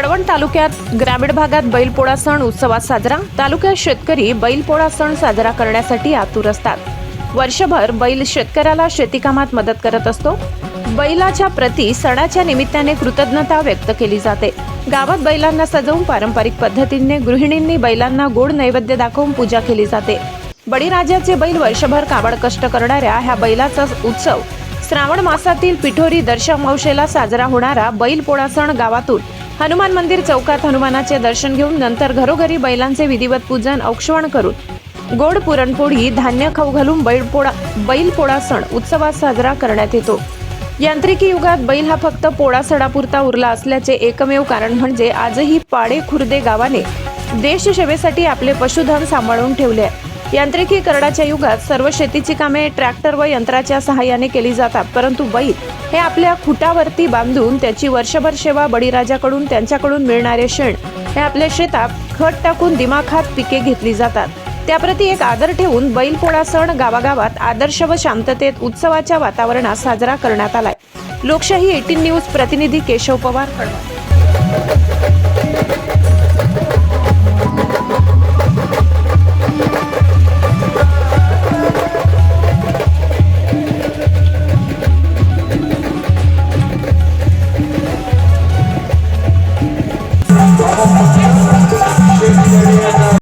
कळवण तालुक्यात ग्रामीण भागात बैलपोळा सण उत्सवात साजरा. तालुक्यात शेतकरी बैलपोळा सण साजरा करण्यासाठी आतुर असतात. वर्षभर बैल शेतकऱ्याला शेतीकामात मदत करत असतो. बैलाच्या प्रती सणाच्या निमित्ताने कृतज्ञता व्यक्त केली जाते. गावात बैलांना सजवून पारंपरिक पद्धतीने गृहिणींनी बैलांना गोड नैवेद्य दाखवून पूजा केली जाते. बळीराजाचे बैल वर्षभर काबड कष्ट करणाऱ्या ह्या बैलाचा उत्सव श्रावण मासातील पिठोरी दर्शमावशेला साजरा होणारा बैलपोळा सण गावातून हनुमान मंदिर चौकात हनुमानाचे दर्शन घेऊन नंतर घरोघरी बैलांचे विधिवत पूजन औक्षवण करून गोड पुरणपोळी धान्य खाऊ घालून बैलपोळा बैलपोळा सण उत्सवात साजरा करण्यात येतो. यांत्रिकी युगात बैल हा फक्त पोळा सणापुरता उरला असल्याचे एकमेव कारण म्हणजे आजही पाडे खुर्दे गावाने देशसेवेसाठी आपले पशुधन सांभाळून ठेवले आहे. यांत्रिकीकरणाच्या युगात सर्व शेतीची कामे ट्रॅक्टर व यंत्राच्या सहाय्याने केली जातात परंतु बैल हे आपल्या खुटावरती बांधून त्याची वर्षभर सेवा बळीराजाकडून त्यांच्याकडून मिळणारे शेण हे आपल्या शेतात खत टाकून दिमाखात पिके घेतली जातात. त्याप्रती एक आदर ठेवून बैलपोळा सण गावागावात आदर्श व शांततेत उत्सवाच्या वातावरणात साजरा करण्यात आलाय. लोकशाही एटीन न्यूज प्रतिनिधी केशव पवार